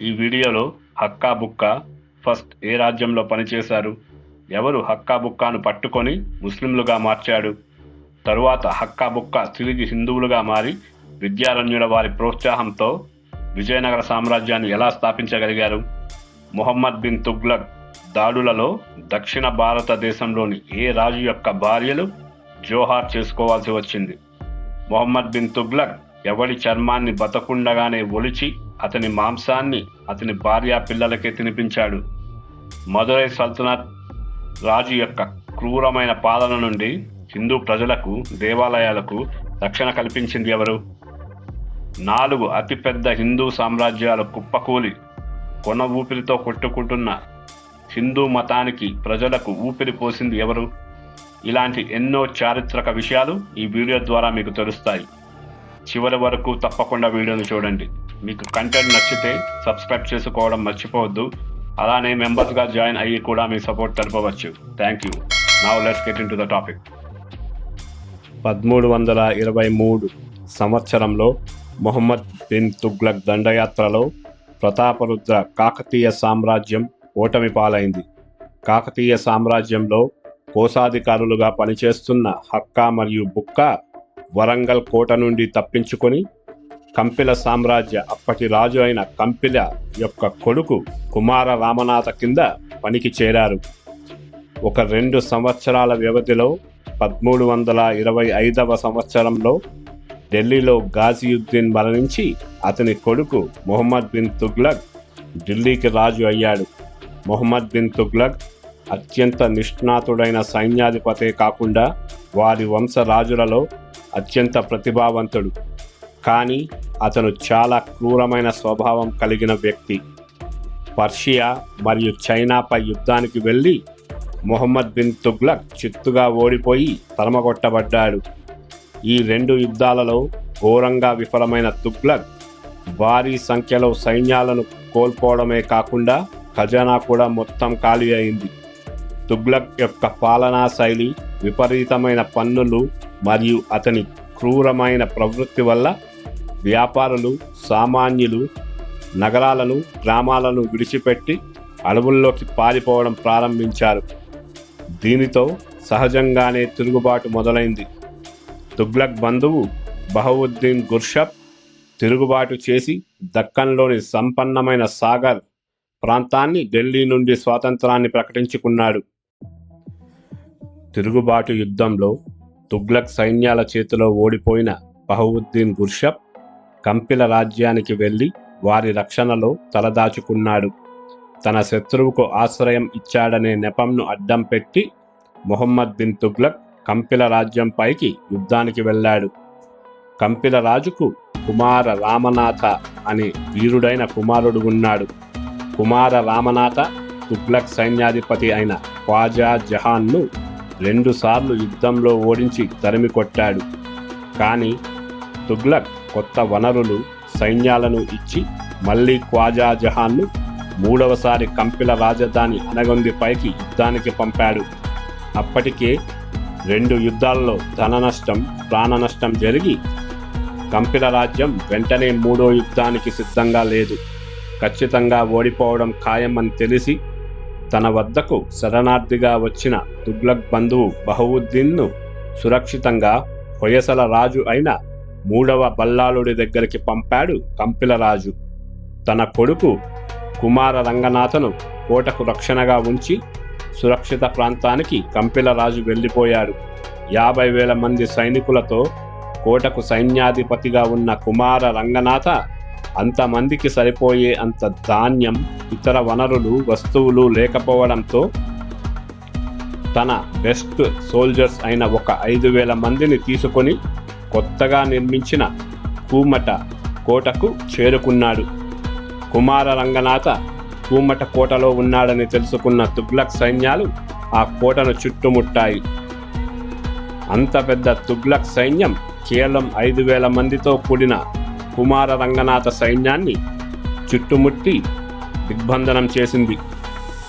ఈ వీడియోలో హక్కా బుక్క ఫస్ట్ ఏ రాజ్యంలో పనిచేశారు? ఎవరు హక్కా బుక్కాను పట్టుకొని ముస్లింలుగా మార్చాడు? తరువాత హక్కా బుక్క తిరిగి హిందువులుగా మారి విద్యారణ్యుల వారి ప్రోత్సాహంతో విజయనగర సామ్రాజ్యాన్ని ఎలా స్థాపించగలిగారు? మొహమ్మద్ బిన్ తుగ్లక్ దాడులలో దక్షిణ భారతదేశంలోని ఏ రాజు యొక్క భార్యలు జోహార్ చేసుకోవాల్సి వచ్చింది? మొహమ్మద్ బిన్ తుగ్లక్ ఎవడి చర్మాన్ని బతకుండగానే ఒలిచి అతని మాంసాన్ని అతని భార్య పిల్లలకే తినిపించాడు. మదురై సల్తనత్ రాజు యొక్క క్రూరమైన పాలన నుండి హిందూ ప్రజలకు దేవాలయాలకు రక్షణ కల్పించింది ఎవరు? నాలుగు అతిపెద్ద హిందూ సామ్రాజ్యాల కుప్పకూలి కొన ఊపిరితో కొట్టుకుంటున్న హిందూ మతానికి ప్రజలకు ఊపిరి పోసింది ఎవరు? ఇలాంటి ఎన్నో చారిత్రక విషయాలు ఈ వీడియో ద్వారా మీకు తెలుస్తాయి. చివరి వరకు తప్పకుండా వీడియోని చూడండి. మీకు కంటెంట్ నచ్చితే సబ్స్క్రైబ్ చేసుకోవడం మర్చిపోవద్దు. అలానే మెంబర్స్గా జాయిన్ అయ్యి కూడా మీ support తెలపవచ్చు. Thank you now let's get into the topic పదమూడు వందల ఇరవై మూడు సంవత్సరంలో మొహమ్మద్ బిన్ తుగ్లక్ దండయాత్రలో ప్రతాపరుద్ర కాకతీయ సామ్రాజ్యం ఓటమి పాలైంది. కాకతీయ సామ్రాజ్యంలో కోశాధికారులుగా పనిచేస్తున్న హక్కా మరియు బుక్క వరంగల్ కోట నుండి తప్పించుకొని కంపిల సామ్రాజ్య అప్పటి రాజు అయిన కంపిల యొక్క కొడుకు కుమార రామనాథ కింద పనికి చేరారు. ఒక రెండు సంవత్సరాల వ్యవధిలో పదమూడు వందల ఇరవై ఐదవ సంవత్సరంలో ఢిల్లీలో గాజియుద్దీన్ మరణించి అతని కొడుకు మొహమ్మద్ బిన్ తుగ్లక్ ఢిల్లీకి రాజు అయ్యాడు. మొహమ్మద్ బిన్ తుగ్లక్ అత్యంత నిష్ణాతుడైన సైన్యాధిపతే కాకుండా వారి వంశ రాజులలో అత్యంత ప్రతిభావంతుడు. కానీ అతను చాలా క్రూరమైన స్వభావం కలిగిన వ్యక్తి. పర్షియా మరియు చైనాపై యుద్ధానికి వెళ్ళి మొహమ్మద్ బిన్ తుగ్లక్ చిత్తుగా ఓడిపోయి తరమగొట్టబడ్డాడు. ఈ రెండు యుద్ధాలలో ఘోరంగా విఫలమైన తుగ్లక్ భారీ సంఖ్యలో సైన్యాలను కోల్పోవడమే కాకుండా ఖజానా కూడా మొత్తం ఖాళీ అయింది. తుగ్లక్ యొక్క పాలనా శైలి విపరీతమైన పన్నులు మరియు అతని క్రూరమైన ప్రవృత్తి వల్ల వ్యాపారులు సామాన్యులు నగరాలను గ్రామాలను విడిచిపెట్టి అడవుల్లోకి పారిపోవడం ప్రారంభించారు. దీనితో సహజంగానే తిరుగుబాటు మొదలైంది. తుగ్లక్ బంధువు బహవుద్దీన్ గుర్షబ్ తిరుగుబాటు చేసి దక్కన్లోని సంపన్నమైన సాగర్ ప్రాంతాన్ని ఢిల్లీ నుండి స్వాతంత్రాన్ని ప్రకటించుకున్నాడు. తిరుగుబాటు యుద్ధంలో తుగ్లక్ సైన్యాల చేతిలో ఓడిపోయిన బహవుద్దీన్ గుర్షబ్ కంపిల రాజ్యానికి వెళ్ళి వారి రక్షణలో తలదాచుకున్నాడు. తన శత్రువుకు ఆశ్రయం ఇచ్చాడనే నెపంను అడ్డం పెట్టి మొహమ్మద్ బిన్ తుగ్లక్ కంపిల రాజ్యంపైకి యుద్ధానికి వెళ్ళాడు. కంపిల రాజుకు కుమార రామనాథ అనే వీరుడైన కుమారుడు ఉన్నాడు. కుమార రామనాథ తుగ్లక్ సైన్యాధిపతి అయిన ఖ్వాజా జహాన్ను రెండుసార్లు యుద్ధంలో ఓడించి తరిమి కొట్టాడు. కానీ తుగ్లక్ కొత్త వనరులు సైన్యాలను ఇచ్చి మళ్ళీ ఖ్వాజా జహాన్ను మూడవసారి కంపిల రాజధాని అనగొంది పైకి యుద్ధానికి పంపాడు. అప్పటికే రెండు యుద్ధాల్లో ధన నష్టం ప్రాణ నష్టం జరిగి కంపిల రాజ్యం వెంటనే మూడో యుద్ధానికి సిద్ధంగా లేదు. ఖచ్చితంగా ఓడిపోవడం ఖాయమని తెలిసి తన వద్దకు శరణార్థిగా వచ్చిన తుగ్లక్ బంధువు బహవుద్దీన్ను సురక్షితంగా హొయసల రాజు అయిన మూడవ బల్లాలుడి దగ్గరికి పంపాడు కంపిలరాజు తన కొడుకు కుమార రంగనాథను కోటకు రక్షణగా ఉంచి సురక్షిత ప్రాంతానికి కంపిలరాజు వెళ్ళిపోయాడు. యాభై వేల మంది సైనికులతో కోటకు సైన్యాధిపతిగా ఉన్న కుమార రంగనాథ అంతమందికి సరిపోయే అంత ధాన్యం ఇతర వనరులు వస్తువులు లేకపోవడంతో తన బెస్ట్ సోల్జర్స్ అయిన ఒక ఐదు వేల మందిని తీసుకొని కొత్తగా నిర్మించిన కూమట కోటకు చేరుకున్నాడు. కుమార రంగనాథ కూమట కోటలో ఉన్నాడని తెలుసుకున్న తుగ్లక్ సైన్యాలు ఆ కోటను చుట్టుముట్టాయి. అంత పెద్ద తుగ్లక్ సైన్యం కేవలం ఐదు వేల మందితో కూడిన కుమార రంగనాథ సైన్యాన్ని చుట్టుముట్టి దిగ్బంధనం చేసింది.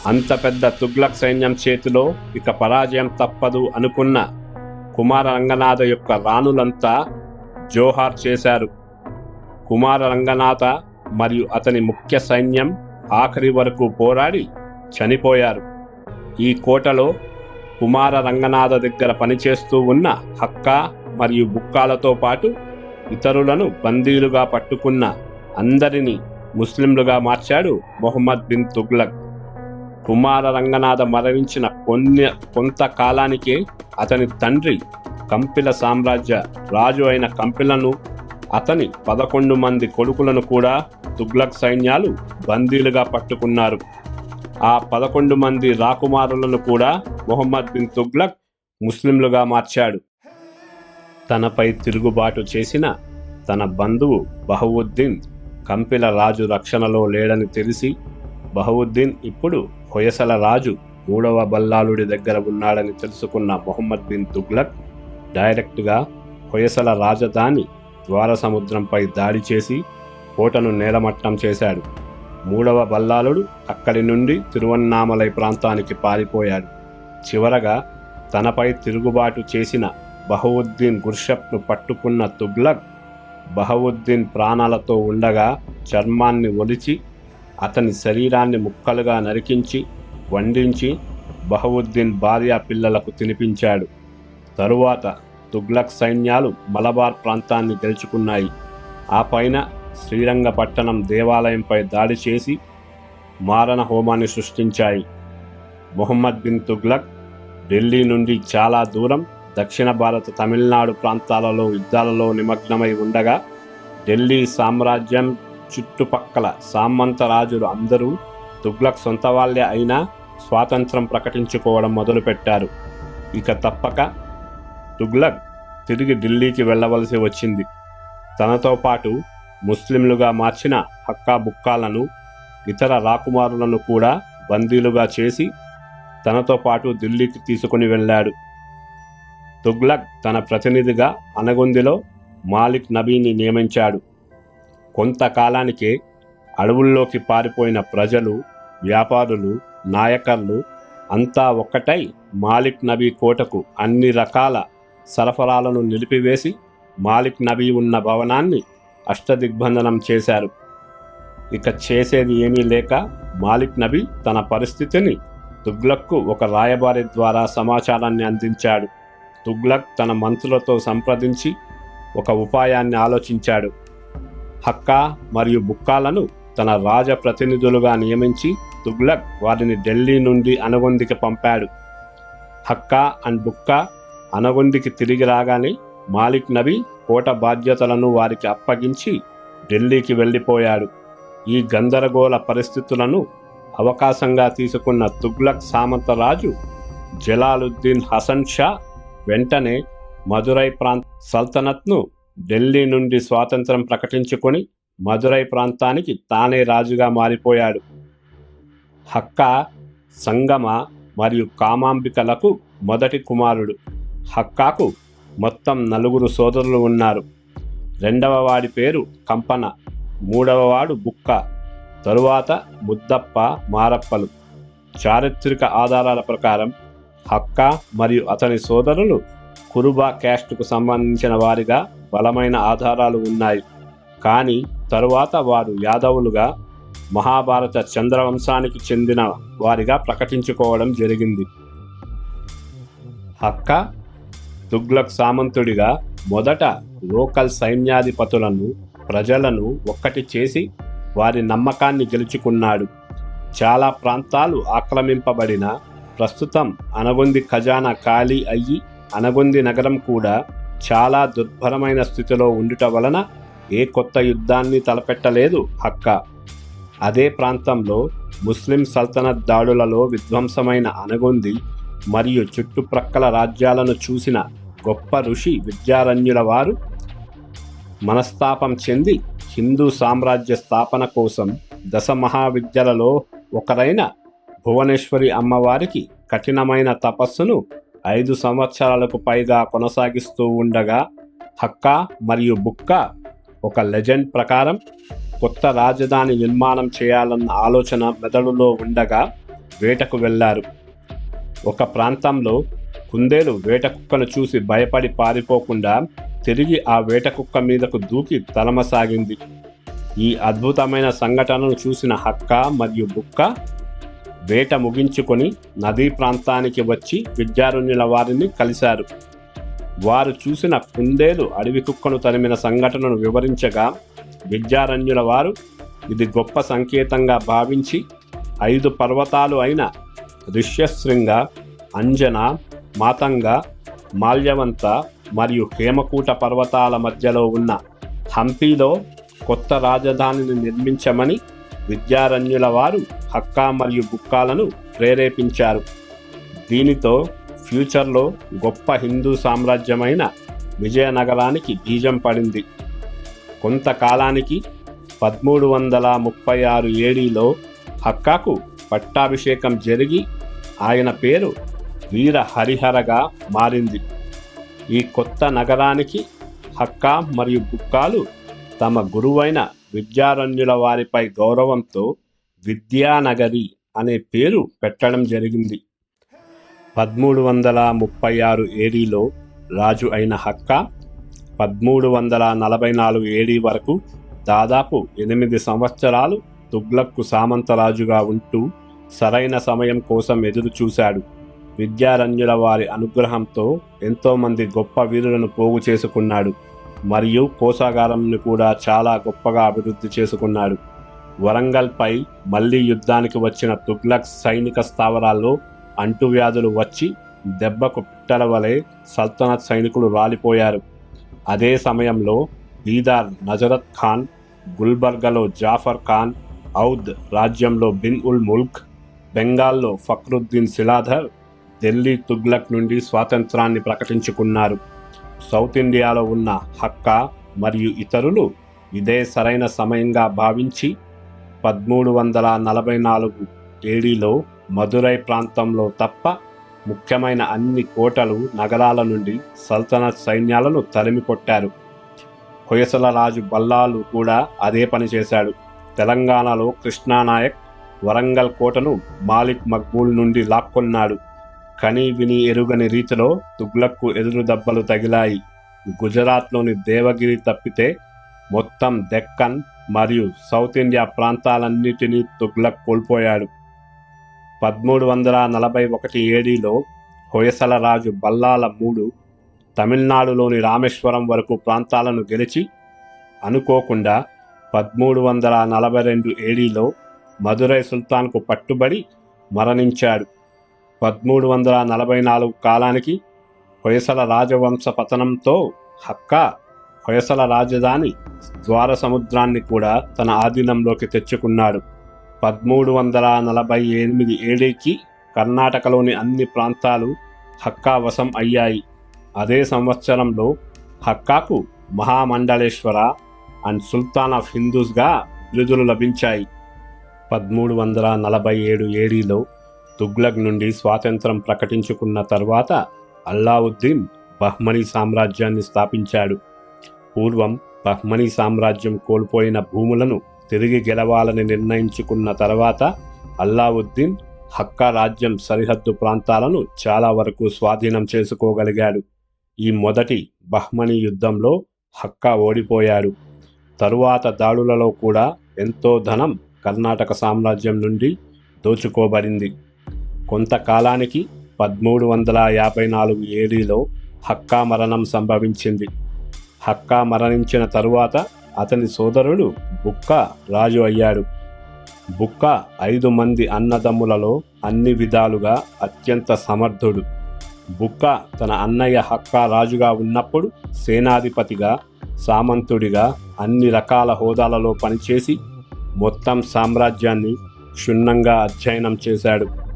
అంత పెద్ద తుగ్లక్ సైన్యం చేతిలో ఇక పరాజయం తప్పదు అనుకున్న కుమార రంగనాథ యొక్క రాణులంతా జోహార్ చేశారు. కుమార రంగనాథ మరియు అతని ముఖ్య సైన్యం ఆఖరి వరకు పోరాడి చనిపోయారు. ఈ కోటలో కుమార రంగనాథ దగ్గర పనిచేస్తూ ఉన్న హక్క మరియు బుక్కాలతో పాటు ఇతరులను బందీలుగా పట్టుకున్న అందరినీ ముస్లింలుగా మార్చాడు మొహమ్మద్ బిన్ తుగ్లక్. కుమార రంగనాథ మరణించిన కొన్ని కొంతకాలానికే అతని తండ్రి కంపిల సామ్రాజ్య రాజు అయిన కంపిలను అతని పదకొండు మంది కొడుకులను కూడా తుగ్లక్ సైన్యాలు బందీలుగా పట్టుకున్నారు. ఆ పదకొండు మంది రాకుమారులను కూడా మొహమ్మద్ బిన్ తుగ్లక్ ముస్లింలుగా మార్చాడు. తనపై తిరుగుబాటు చేసిన తన బంధువు బహవుద్దీన్ కంపిల రాజు రక్షణలో లేడని తెలిసి బహవుద్దీన్ ఇప్పుడు హొయసల రాజు మూడవ బల్లాలుడి దగ్గర ఉన్నాడని తెలుసుకున్న మొహమ్మద్ బిన్ తుగ్లక్ డైరెక్ట్గా హొయసల రాజధాని ద్వార సముద్రంపై దాడి చేసి కోటను నేలమట్టం చేశాడు. మూడవ బల్లాలుడు అక్కడి నుండి తిరువన్నామలై ప్రాంతానికి పారిపోయాడు. చివరగా తనపై తిరుగుబాటు చేసిన బహవుద్దీన్ గుర్షప్ను పట్టుకున్న తుగ్లక్ బహవుద్దీన్ ప్రాణాలతో ఉండగా చర్మాన్ని ఒలిచి అతని శరీరాన్ని ముక్కలుగా నరికించి వండించి బహవుద్దీన్ భార్య పిల్లలకు తినిపించాడు. తరువాత తుగ్లక్ సైన్యాలు మలబార్ ప్రాంతాన్ని గెలుచుకున్నాయి ఆ పైన శ్రీరంగపట్టణం దేవాలయంపై దాడి చేసి మారణ హోమాన్ని సృష్టించాయి. మొహమ్మద్ బిన్ తుగ్లక్ ఢిల్లీ నుండి చాలా దూరం దక్షిణ భారత తమిళనాడు ప్రాంతాలలో యుద్ధాలలో నిమగ్నమై ఉండగా ఢిల్లీ సామ్రాజ్యం చుట్టుపక్కల సామంత రాజులు అందరూ తుగ్లక్ సొంత వాళ్ళే అయినా స్వాతంత్రం ప్రకటించుకోవడం మొదలుపెట్టారు. ఇక తప్పక తుగ్లక్ తిరిగి ఢిల్లీకి వెళ్ళవలసి వచ్చింది. తనతో పాటు ముస్లింలుగా మార్చిన హక్కా బుక్కాలను ఇతర రాకుమారులను కూడా బందీలుగా చేసి తనతో పాటు ఢిల్లీకి తీసుకుని వెళ్ళాడు. తుగ్లక్ తన ప్రతినిధిగా అనగొందిలో మాలిక్ నబీని నియమించాడు. కొంతకాలానికే అడవుల్లోకి పారిపోయిన ప్రజలు వ్యాపారులు నాయకర్లు అంతా ఒక్కటై మాలిక్ నబీ కోటకు అన్ని రకాల సరఫరాలను నిలిపివేసి మాలిక్ నబీ ఉన్న భవనాన్ని అష్టదిగ్బంధనం చేశారు. ఇక చేసేది ఏమీ లేక మాలిక్ నబీ తన పరిస్థితిని తుగ్లక్కు ఒక రాయబారి ద్వారా సమాచారాన్ని అందించాడు. తుగ్లక్ తన మంత్రులతో సంప్రదించి ఒక ఉపాయాన్ని ఆలోచించాడు. హక్కా మరియు బుక్కాలను తన రాజ ప్రతినిధులుగా నియమించి తుగ్లక్ వారిని ఢిల్లీ నుండి అనగొందికి పంపాడు. హక్కా అండ్ బుక్కా అనగొందికి తిరిగి రాగానే మాలిక్ నబీ కోట బాధ్యతలను వారికి అప్పగించి ఢిల్లీకి వెళ్ళిపోయాడు. ఈ గందరగోళ పరిస్థితులను అవకాశంగా తీసుకున్న తుగ్లక్ సామంతరాజు జలాలుద్దీన్ హసన్ షా వెంటనే మదురై ప్రాంత సల్తనత్ను ఢిల్లీ నుండి స్వాతంత్రం ప్రకటించుకొని మదురై ప్రాంతానికి తానే రాజుగా మారిపోయాడు. హక్కా సంగమ మరియు కామాంబికలకు మొదటి కుమారుడు. హక్కాకు మొత్తం నలుగురు సోదరులు ఉన్నారు. రెండవ వాడి పేరు కంపన మూడవ వాడు బుక్క తరువాత ముద్దప్ప మారప్పలు. చారిత్రక ఆధారాల ప్రకారం హక్క మరియు అతని సోదరులు కురుబా క్యాస్ట్కు సంబంధించిన వారిగా బలమైన ఆధారాలు ఉన్నాయి. కానీ తరువాత వారు యాదవులుగా మహాభారత చంద్రవంశానికి చెందిన వారిగా ప్రకటించుకోవడం జరిగింది. హక్క తుగ్లక్ సామంతుడిగా మొదట లోకల్ సైన్యాధిపతులను ప్రజలను ఒక్కటి చేసి వారి నమ్మకాన్ని గెలుచుకున్నాడు. చాలా ప్రాంతాలు ఆక్రమింపబడిన ప్రస్తుతం అనగొంది ఖజానా ఖాళీ అయ్యి అనగొంది నగరం కూడా చాలా దుర్భరమైన స్థితిలో ఉండుట వలన ఏ కొత్త యుద్ధాన్ని తలపెట్టలేదు హక్క. అదే ప్రాంతంలో ముస్లిం సల్తనత్ దాడులలో విధ్వంసమైన అనగొంది మరియు చుట్టుప్రక్కల రాజ్యాలను చూసిన గొప్ప ఋషి విద్యారణ్యుల వారు మనస్తాపం చెంది హిందూ సామ్రాజ్య స్థాపన కోసం దశ మహావిద్యలలో ఒకరైన భువనేశ్వరి అమ్మవారికి కఠినమైన తపస్సును ఐదు సంవత్సరాలకు పైగా కొనసాగిస్తూ ఉండగా హక్క మరియు బుక్క ఒక లెజెండ్ ప్రకారం కొత్త రాజధాని నిర్మాణం చేయాలన్న ఆలోచన మెదడులో ఉండగా వేటకు వెళ్ళారు ఒక ప్రాంతంలో కుందేలు వేట కుక్కను చూసి భయపడి పారిపోకుండా తిరిగి ఆ వేట కుక్క మీదకు దూకి తలమసాగింది. ఈ అద్భుతమైన సంఘటనను చూసిన హక్క మరియు బుక్క వేట ముగించుకొని నదీ ప్రాంతానికి వచ్చి విద్యారణ్యుల వారిని కలిశారు. వారు చూసిన కుందేలు అడవి కుక్కను తరిమిన సంఘటనను వివరించగా విద్యారణ్యుల వారు ఇది గొప్ప సంకేతంగా భావించి ఐదు పర్వతాలు అయిన ఋష్యశృంగ అంజన మాతంగ మాల్యవంత మరియు హేమకూట పర్వతాల మధ్యలో ఉన్న హంపీలో కొత్త రాజధానిని నిర్మించమని విద్యారణ్యుల వారు హక్కా మరియు బుక్కాలను ప్రేరేపించారు. దీనితో ఫ్యూచర్లో గొప్ప హిందూ సామ్రాజ్యమైన విజయనగరానికి బీజం పడింది. కొంతకాలానికి పదమూడు వందల ముప్పై ఆరు ఏడీలో హక్కాకు పట్టాభిషేకం జరిగి ఆయన పేరు వీర హరిహరగా మారింది. ఈ కొత్త నగరానికి హక్కా మరియు బుక్కాలు తమ గురువైన విద్యారణ్యుల వారిపై గౌరవంతో విద్యానగరి అనే పేరు పెట్టడం జరిగింది. పదమూడు వందల ముప్పై ఆరు ఏడీలో రాజు అయిన హక్క పదమూడు వందల నలభై నాలుగు ఏడీ వరకు దాదాపు ఎనిమిది సంవత్సరాలు తుగ్లక్కు సామంతరాజుగా ఉంటూ సరైన సమయం కోసం ఎదురు చూశాడు. విద్యారణ్యుల వారి అనుగ్రహంతో ఎంతోమంది గొప్ప వీరులను పోగు చేసుకున్నాడు. మరియు కోసాగారంను కూడా చాలా గొప్పగా అభివృద్ధి చేసుకున్నాడు. వరంగల్పై మళ్ళీ యుద్ధానికి వచ్చిన తుగ్లక్ సైనిక స్థావరాల్లో అంటువ్యాధులు వచ్చి దెబ్బకు పిట్టల వలె సల్తనత్ సైనికులు రాలిపోయారు. అదే సమయంలో బీదార్ నజరత్ ఖాన్ గుల్బర్గలో జాఫర్ ఖాన్ ఔద్ రాజ్యంలో బిన్ ఉల్ ముల్క్ బెంగాల్లో ఫక్రుద్దీన్ శిలాధర్ ఢిల్లీ తుగ్లక్ నుండి స్వాతంత్రాన్ని ప్రకటించుకున్నారు. సౌత్ ఇండియాలో ఉన్న హక్కా మరియు ఇతరులు ఇదే సరైన సమయంగా భావించి పదమూడు వందల నలభై నాలుగు ఏడీలో మదురై ప్రాంతంలో తప్ప ముఖ్యమైన అన్ని కోటలు నగరాల నుండి సల్తనత్ సైన్యాలను తరిమికొట్టారు. కొయసల రాజు బల్లాలు కూడా అదే పని చేశాడు. తెలంగాణలో కృష్ణానాయక్ వరంగల్ కోటను మాలిక్ మక్బూల్ నుండి లాక్కొన్నాడు. కని విని ఎరుగని రీతిలో తుగ్లక్కు ఎదురు దెబ్బలు తగిలాయి. గుజరాత్లోని దేవగిరి తప్పితే మొత్తం దెక్కన్ మరియు సౌత్ ఇండియా ప్రాంతాలన్నిటినీ తుగ్లక్ కోల్పోయాడు. పదమూడు వందల నలభై ఒకటి ఏడీలో హొయసల రాజు బల్లాల మూడు తమిళనాడులోని రామేశ్వరం వరకు ప్రాంతాలను గెలిచి అనుకోకుండా పదమూడు వందల నలభై రెండు ఏడీలో మదురై సుల్తాన్కు పట్టుబడి మరణించాడు. పదమూడు వందల నలభై నాలుగు కాలానికి హొయసల రాజవంశ పతనంతో హక్కా హొయసల రాజధాని ద్వార సముద్రాన్ని కూడా తన ఆధీనంలోకి తెచ్చుకున్నాడు. పదమూడు వందల నలభై ఎనిమిది ఏడీకి కర్ణాటకలోని అన్ని ప్రాంతాలు హక్కా వశం అయ్యాయి. అదే సంవత్సరంలో హక్కాకు మహామండలేశ్వర అండ్ సుల్తాన్ ఆఫ్ హిందూస్గా బిరుదులు లభించాయి. పదమూడు వందల నలభై ఏడు ఏడీలో తుగ్లక్ నుండి స్వాతంత్రం ప్రకటించుకున్న తర్వాత అల్లావుద్దీన్ బహ్మనీ సామ్రాజ్యాన్ని స్థాపించాడు. పూర్వం బహ్మనీ సామ్రాజ్యం కోల్పోయిన భూములను తిరిగి గెలవాలని నిర్ణయించుకున్న తర్వాత అల్లావుద్దీన్ హక్కా రాజ్యం సరిహద్దు ప్రాంతాలను చాలా వరకు స్వాధీనం చేసుకోగలిగాడు. ఈ మొదటి బహ్మనీ యుద్ధంలో హక్కా ఓడిపోయాడు. తరువాత దాడులలో కూడా ఎంతో ధనం కర్ణాటక సామ్రాజ్యం నుండి దోచుకోబడింది. కొంతకాలానికి పదమూడు వందల యాభై నాలుగు ఏడీలో హక్కా మరణం సంభవించింది. హక్కా మరణించిన తరువాత అతని సోదరుడు బుక్క రాజు అయ్యాడు. బుక్క ఐదు మంది అన్నదమ్ములలో అన్ని విధాలుగా అత్యంత సమర్థుడు. బుక్క తన అన్నయ్య హక్కా రాజుగా ఉన్నప్పుడు సేనాధిపతిగా సామంతుడిగా అన్ని రకాల హోదాలలో పనిచేసి మొత్తం సామ్రాజ్యాన్ని క్షుణ్ణంగా అధ్యయనం చేశాడు.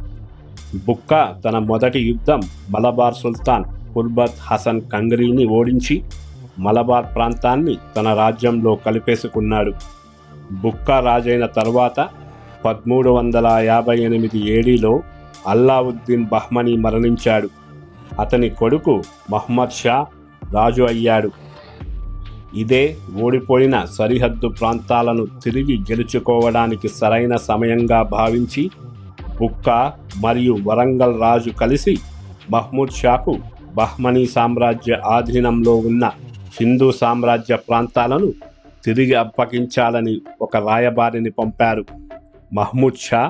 బుక్క తన మొదటి యుద్ధం మలబార్ సుల్తాన్ కుల్బత్ హసన్ కంగ్రీని ఓడించి మలబార్ ప్రాంతాన్ని తన రాజ్యంలో కలిపేసుకున్నాడు. బుక్క రాజైన తర్వాత పదమూడు వందల యాభై ఎనిమిది ఏడీలో అల్లావుద్దీన్ బహ్మని మరణించాడు. అతని కొడుకు మహ్మద్ షా రాజు అయ్యాడు. ఇదే ఓడిపోయిన సరిహద్దు ప్రాంతాలను తిరిగి గెలుచుకోవడానికి సరైన సమయంగా భావించి హుక్క మరియు వరంగల్ రాజు కలిసి మహ్మూద్ షాకు బహ్మనీ సామ్రాజ్య ఆధీనంలో ఉన్న హిందూ సామ్రాజ్య ప్రాంతాలను తిరిగి అప్పగించాలని ఒక రాయబారిని పంపారు. మహ్మూద్ షా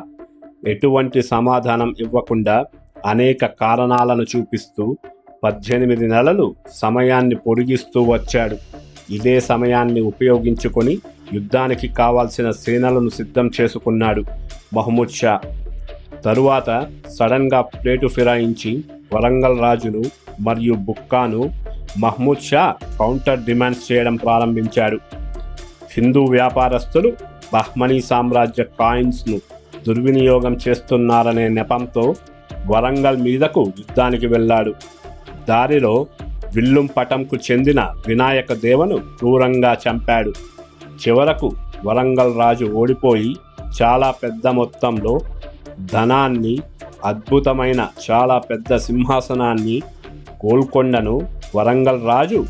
ఎటువంటి సమాధానం ఇవ్వకుండా అనేక కారణాలను చూపిస్తూ పద్దెనిమిది నెలలు సమయాన్ని పొడిగిస్తూ వచ్చాడు. ఇదే సమయాన్ని ఉపయోగించుకొని యుద్ధానికి కావాల్సిన సేనలను సిద్ధం చేసుకున్నాడు మహమూద్ షా. తరువాత సడన్గా ప్లేటు ఫిరాయించి వరంగల్ రాజును మరియు బుక్కాను మహమూద్ షా కౌంటర్ డిమాండ్స్ చేయడం ప్రారంభించాడు. హిందూ వ్యాపారస్తులు బహ్మనీ సామ్రాజ్య కాయిన్స్ను దుర్వినియోగం చేస్తున్నారనే నెపంతో వరంగల్ మీదకు యుద్ధానికి వెళ్ళాడు. దారిలో విల్లుం పటంకు చెందిన వినాయక దేవను క్రూరంగా చంపాడు. చివరకు వరంగల్ రాజు ఓడిపోయి చాలా పెద్ద మొత్తంలో ధనాన్ని అద్భుతమైన చాలా పెద్ద సింహాసనాన్ని గోల్కొండను వరంగల్ రాజు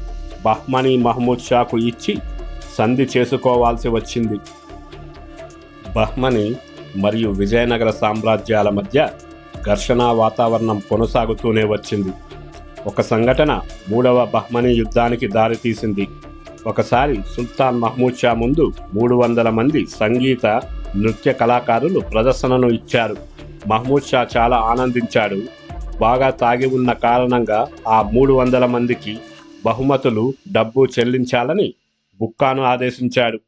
బహ్మనీ మహమూద్ షాకు ఇచ్చి సంధి చేసుకోవాల్సి వచ్చింది. బహ్మని మరియు విజయనగర సామ్రాజ్యాల మధ్య ఘర్షణ వాతావరణం కొనసాగుతూనే వచ్చింది. ఒక సంఘటన మూడవ బహ్మనీ యుద్ధానికి దారితీసింది ఒకసారి సుల్తాన్ మహమూద్ షా ముందు మూడు వందల మంది సంగీత నృత్య కళాకారులు ప్రదర్శనను ఇచ్చారు. మహమూద్ షా చాలా ఆనందించాడు. బాగా తాగి ఉన్న కారణంగా ఆ మూడు వందల మందికి బహుమతులు డబ్బు చెల్లించాలని బుక్కాను ఆదేశించాడు.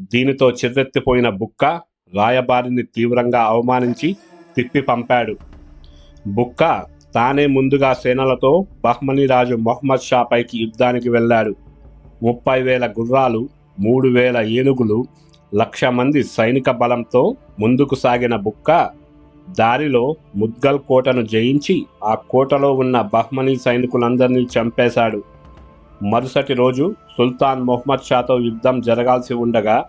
దీనితో చిర్రెత్తిపోయిన బుక్క రాయబారిని తీవ్రంగా అవమానించి తిప్పి పంపాడు. బుక్క తానే ముందుగా సేనలతో బహ్మనీ రాజు మొహమ్మద్ షాపైకి యుద్ధానికి వెళ్ళాడు. ముప్పై వేల గుర్రాలు మూడు వేల ఏనుగులు లక్ష మంది సైనిక బలంతో ముందుకు సాగిన బుక్క దారిలో ముద్గల్ కోటను జయించి ఆ కోటలో ఉన్న బహ్మనీ సైనికులందరినీ చంపేశాడు. మరుసటి రోజు సుల్తాన్ మొహమ్మద్ షాతో యుద్ధం జరగాల్సి ఉండగా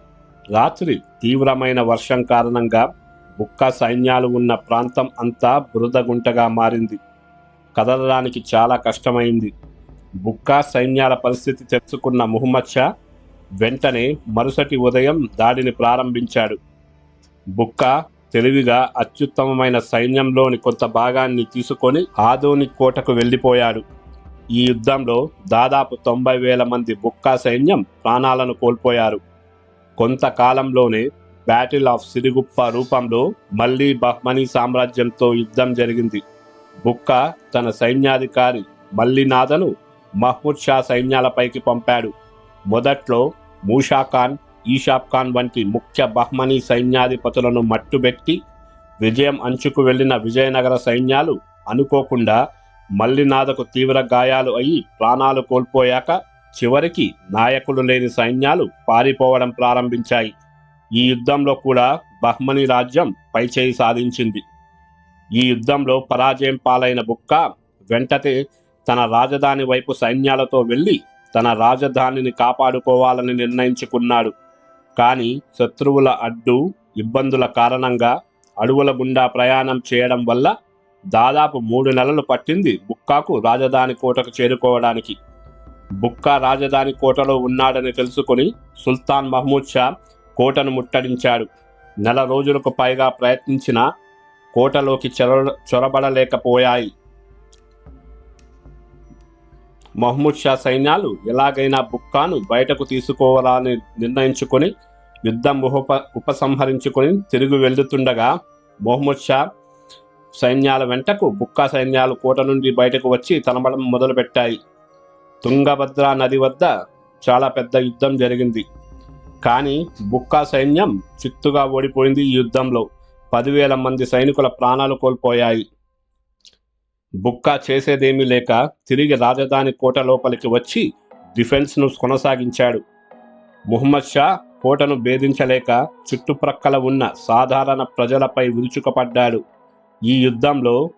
రాత్రి తీవ్రమైన వర్షం కారణంగా బుక్క సైన్యాలు ఉన్న ప్రాంతం అంతా బురదగుంటగా మారింది. కదలడానికి చాలా కష్టమైంది. బుక్కా సైన్యాల పరిస్థితి తెలుసుకున్న ముహమ్మద్ షా వెంటనే మరుసటి ఉదయం దాడిని ప్రారంభించాడు. బుక్క తెలివిగా అత్యుత్తమమైన సైన్యంలోని కొంత భాగాన్ని తీసుకొని ఆదోని కోటకు వెళ్ళిపోయాడు. ఈ యుద్ధంలో దాదాపు తొంభై వేల మంది బుక్కా సైన్యం ప్రాణాలను కోల్పోయారు. కొంతకాలంలోనే బ్యాటిల్ ఆఫ్ సిరిగుప్ప రూపంలో మళ్ళీ బహ్మనీ సామ్రాజ్యంతో యుద్ధం జరిగింది. బుక్క తన సైన్యాధికారి మల్లినాథను మహ్మూద్ షా సైన్యాలపైకి పంపాడు. మొదట్లో మూషా ఖాన్ ఈషాబ్ ఖాన్ వంటి ముఖ్య బహ్మనీ సైన్యాధిపతులను మట్టుబెట్టి విజయం అంచుకు వెళ్ళిన విజయనగర సైన్యాలు అనుకోకుండా మల్లినాథకు తీవ్ర గాయాలు అయి ప్రాణాలు కోల్పోయాక చివరికి నాయకులు లేని సైన్యాలు పారిపోవడం ప్రారంభించాయి. ఈ యుద్ధంలో కూడా బహ్మనీ రాజ్యం పైచేయి సాధించింది. ఈ యుద్ధంలో పరాజయం పాలైన బుక్క వెంటనే తన రాజధాని వైపు సైన్యాలతో వెళ్ళి తన రాజధానిని కాపాడుకోవాలని నిర్ణయించుకున్నాడు. కానీ శత్రువుల అడ్డు ఇబ్బందుల కారణంగా అడవుల గుండా ప్రయాణం చేయడం వల్ల దాదాపు మూడు నెలలు పట్టింది బుక్కాకు రాజధాని కోటకు చేరుకోవడానికి. బుక్కా రాజధాని కోటలో ఉన్నాడని తెలుసుకుని సుల్తాన్ మహమూద్ షా కోటను ముట్టడించాడు. నెల రోజులకు పైగా ప్రయత్నించిన కోటలోకి చొర చొరబడలేకపోయాయి. మహమ్మద్ షా సైన్యాలు ఎలాగైనా బుక్కాను బయటకు తీసుకోవాలని నిర్ణయించుకొని యుద్ధం ఉప ఉపసంహరించుకొని తిరిగి వెళ్తుండగా మహమ్మద్ షా సైన్యాల వెంటకు బుక్కా సైన్యాలు కోట నుండి బయటకు వచ్చి తనబడం మొదలుపెట్టాయి. తుంగభద్ర నది వద్ద చాలా పెద్ద యుద్ధం జరిగింది. కానీ బుక్కా సైన్యం చిత్తుగా ఓడిపోయింది ఈ యుద్ధంలో. పదివేల మంది సైనికుల ప్రాణాలు కోల్పోయాయి. బుక్కా చేసేదేమీ లేక తిరిగి రాజధాని కోట లోపలికి వచ్చి డిఫెన్స్ను కొనసాగించాడు. ముహమ్మద్ షా కోటను భేదించలేక చుట్టుప్రక్కల ఉన్న సాధారణ ప్రజలపై విరుచుకపడ్డాడు. ఈ యుద్ధంలో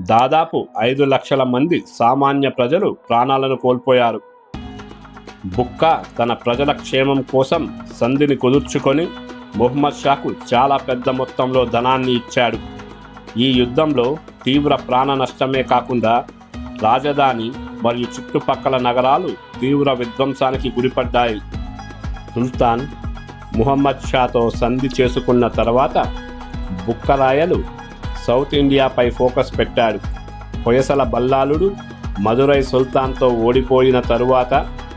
దాదాపు ఐదు లక్షల మంది సామాన్య ప్రజలు ప్రాణాలను కోల్పోయారు. బుక్క తన ప్రజల క్షేమం కోసం సంధిని కుదుర్చుకొని ముహమ్మద్ షాకు చాలా పెద్ద మొత్తంలో ధనాన్ని ఇచ్చాడు. ఈ యుద్ధంలో తీవ్ర ప్రాణ నష్టమే కాకుండా రాజధాని మరియు చుట్టుపక్కల నగరాలు తీవ్ర విధ్వంసానికి గురిపడ్డాయి. సుల్తాన్ ముహమ్మద్ షాతో సంధి చేసుకున్న తర్వాత బుక్కరాయలు సౌత్ ఇండియాపై ఫోకస్ పెట్టాడు. పొయసల బల్లాలుడు మదురై సుల్తాన్తో ఓడిపోయిన తరువాత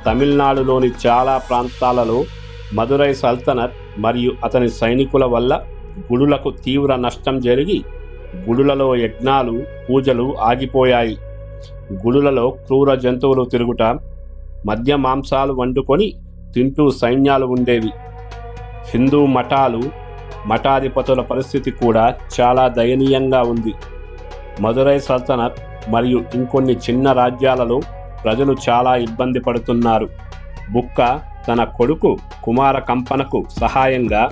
తమిళనాడులోని చాలా ప్రాంతాలలో మదురై సల్తనత్ మరియు అతని సైనికుల వల్ల గుడులకు తీవ్ర నష్టం జరిగి గుడులలో యజ్ఞాలు పూజలు ఆగిపోయాయి. గుడులలో క్రూర జంతువులు తిరుగుట మద్య మాంసాలు వండుకొని తింటూ సైన్యాలు ఉండేవి. హిందూ మఠాలు మఠాధిపతుల పరిస్థితి కూడా చాలా దయనీయంగా ఉంది. మదురై సల్తనత్ మరియు ఇంకొన్ని చిన్న రాజ్యాలలో ప్రజలు చాలా ఇబ్బంది పడుతున్నారు. బుక్క తన కొడుకు కుమార కంపనకు సహాయంగా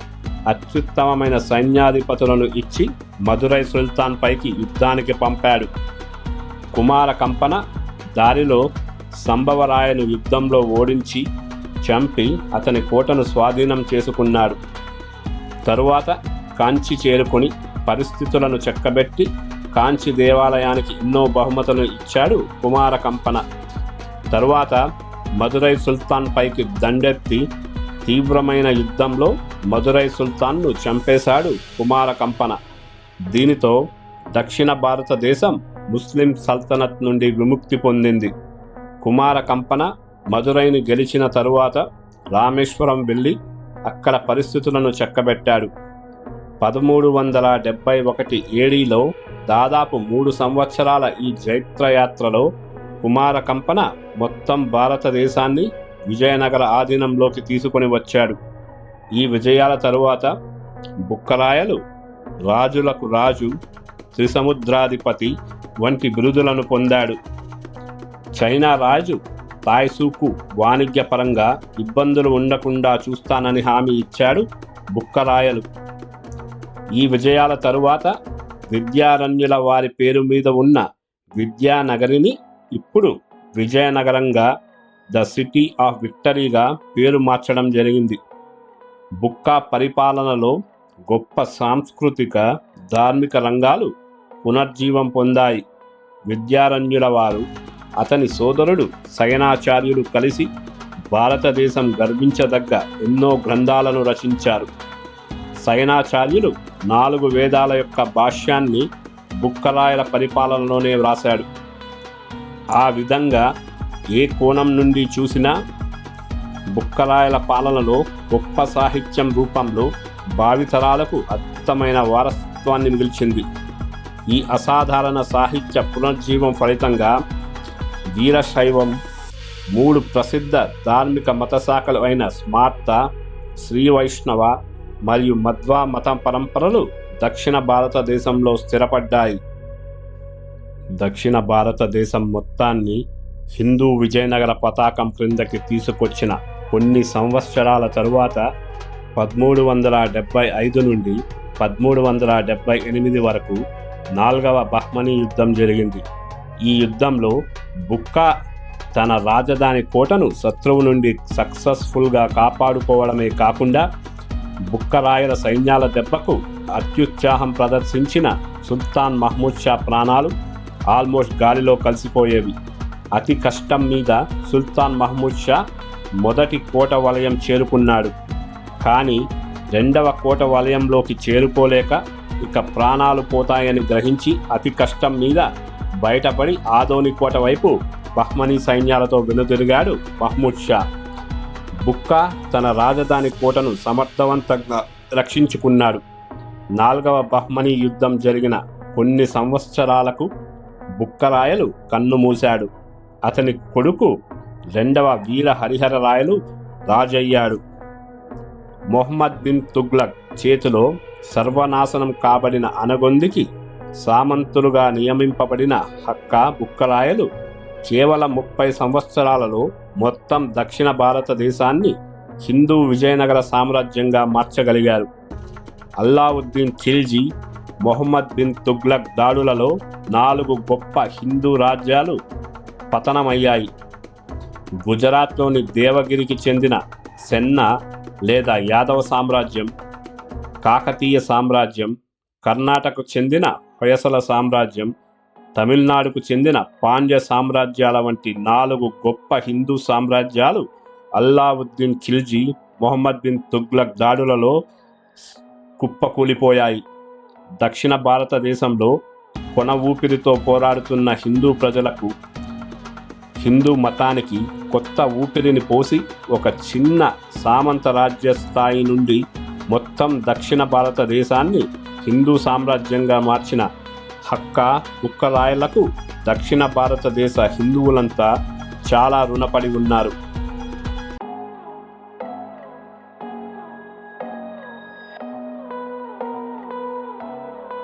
అత్యుత్తమమైన సైన్యాధిపతులను ఇచ్చి మదురై సుల్తాన్ పైకి యుద్ధానికి పంపాడు. కుమార కంపన దారిలో సంభవరాయను యుద్ధంలో ఓడించి చంపి అతని కోటను స్వాధీనం చేసుకున్నాడు. తరువాత కాంచి చేరుకుని పరిస్థితులను చెక్కబెట్టి కాంచి దేవాలయానికి ఎన్నో బహుమతులు ఇచ్చాడు కుమార కంపన. తరువాత మదురై సుల్తాన్ పైకి దండెత్తి తీవ్రమైన యుద్ధంలో మదురై సుల్తాన్ను చంపేశాడు కుమార కంపన. దీనితో దక్షిణ భారతదేశం ముస్లిం సల్తనత్ నుండి విముక్తి పొందింది. కుమార కంపన మదురైని గెలిచిన తరువాత రామేశ్వరం వెళ్ళి అక్కడ పరిస్థితులను చక్కబెట్టాడు. పదమూడు వందల డెబ్బై ఒకటి ఏడీలో దాదాపు మూడు సంవత్సరాల ఈ జైత్రయాత్రలో కుమార కంపన మొత్తం భారతదేశాన్ని విజయనగర ఆధీనంలోకి తీసుకొని వచ్చాడు. ఈ విజయాల తరువాత బుక్కరాయలు రాజులకు రాజు త్రిసముద్రాధిపతి వంటి బిరుదులను పొందాడు. చైనా రాజు తాయ్సూకు వాణిజ్యపరంగా ఇబ్బందులు ఉండకుండా చూస్తానని హామీ ఇచ్చాడు బుక్కరాయలు. ఈ విజయాల తరువాత విద్యారణ్యుల వారి పేరు మీద ఉన్న విద్యానగరిని ఇప్పుడు విజయనగరంగా ద సిటీ ఆఫ్ విక్టరీగా పేరు మార్చడం జరిగింది. బుక్కా పరిపాలనలో గొప్ప సాంస్కృతిక ధార్మిక రంగాలు పునర్జీవం పొందాయి. విద్యారణ్యుల వారు అతని సోదరుడు శయనాచార్యులు కలిసి భారతదేశం గర్వించదగ్గ ఎన్నో గ్రంథాలను రచించారు. సయనాచార్యులు నాలుగు వేదాల యొక్క భాష్యాన్ని బుక్కరాయల పరిపాలనలోనే వ్రాశాడు. ఆ విధంగా ఏ కోణం నుండి చూసినా బుక్కరాయల పాలనలో గొప్ప సాహిత్యం రూపంలో భావితరాలకు అద్భుతమైన వారసత్వాన్ని మిగిల్చింది. ఈ అసాధారణ సాహిత్య పునర్జీవం ఫలితంగా వీరశైవం మూడు ప్రసిద్ధ ధార్మిక మత శాఖలు అయిన స్మార్త శ్రీ వైష్ణవ మరియు మధ్వా మత పరంపరలు దక్షిణ భారతదేశంలో స్థిరపడ్డాయి. దక్షిణ భారతదేశం మొత్తాన్ని హిందూ విజయనగర పతాకం క్రిందకి తీసుకొచ్చిన కొన్ని సంవత్సరాల తరువాత పదమూడు వందల డెబ్బై ఐదు నుండి పదమూడు వందల డెబ్బై ఎనిమిది వరకు నాల్గవ బహ్మనీ యుద్ధం జరిగింది. ఈ యుద్ధంలో బుక్క తన రాజధాని కోటను శత్రువు నుండి సక్సెస్ఫుల్గా కాపాడుకోవడమే కాకుండా బుక్కరాయల సైన్యాల దెబ్బకు అత్యుత్సాహం ప్రదర్శించిన సుల్తాన్ మహమూద్ షా ప్రాణాలు ఆల్మోస్ట్ గాలిలో కలిసిపోయేవి. అతి కష్టం మీద సుల్తాన్ మహమూద్ షా మొదటి కోట వలయం చేరుకున్నాడు. కానీ రెండవ కోట వలయంలోకి చేరుకోలేక ఇక ప్రాణాలు పోతాయని గ్రహించి అతి కష్టం మీద బయటపడి ఆదోని కోట వైపు బహ్మనీ సైన్యాలతో వెనుదిరిగాడు మహమూద్ షా. బుక్క తన రాజధాని కోటను సమర్థవంతంగా రక్షించుకున్నాడు. నాల్గవ బహ్మనీ యుద్ధం జరిగిన కొన్ని సంవత్సరాలకు బుక్కరాయలు కన్ను మూశాడు. అతని కొడుకు రెండవ వీర హరిహర రాయలు రాజయ్యాడు. మొహమ్మద్ బిన్ తుగ్లక్ చేతిలో సర్వనాశనం కాబడిన అనగొందికి సామంతులుగా నియమింపబడిన హక్క బుక్కరాయలు కేవలం ముప్పై సంవత్సరాలలో మొత్తం దక్షిణ భారతదేశాన్ని హిందూ విజయనగర సామ్రాజ్యంగా మార్చగలిగారు. అల్లావుద్దీన్ ఖిల్జీ మొహమ్మద్ బిన్ తుగ్లక్ దాడులలో నాలుగు గొప్ప హిందూ రాజ్యాలు పతనమయ్యాయి. గుజరాత్లోని దేవగిరికి చెందిన సెన్నా లేదా యాదవ సామ్రాజ్యం కాకతీయ సామ్రాజ్యం కర్ణాటకకు చెందిన హొయసల సామ్రాజ్యం తమిళనాడుకు చెందిన పాండ్య సామ్రాజ్యాల వంటి నాలుగు గొప్ప హిందూ సామ్రాజ్యాలు అల్లావుద్దీన్ ఖిల్జీ మొహమ్మద్ బిన్ తుగ్లక్ దాడులలో కుప్పకూలిపోయాయి. దక్షిణ భారతదేశంలో కొన ఊపిరితో పోరాడుతున్న హిందూ ప్రజలకు హిందూ మతానికి కొత్త ఊపిరిని పోసి ఒక చిన్న సామంత రాజ్య స్థాయి నుండి మొత్తం దక్షిణ భారతదేశాన్ని హిందూ సామ్రాజ్యంగా మార్చిన హక్క బుక్కరాయలకు దక్షిణ భారతదేశ హిందువులంతా చాలా రుణపడి ఉన్నారు.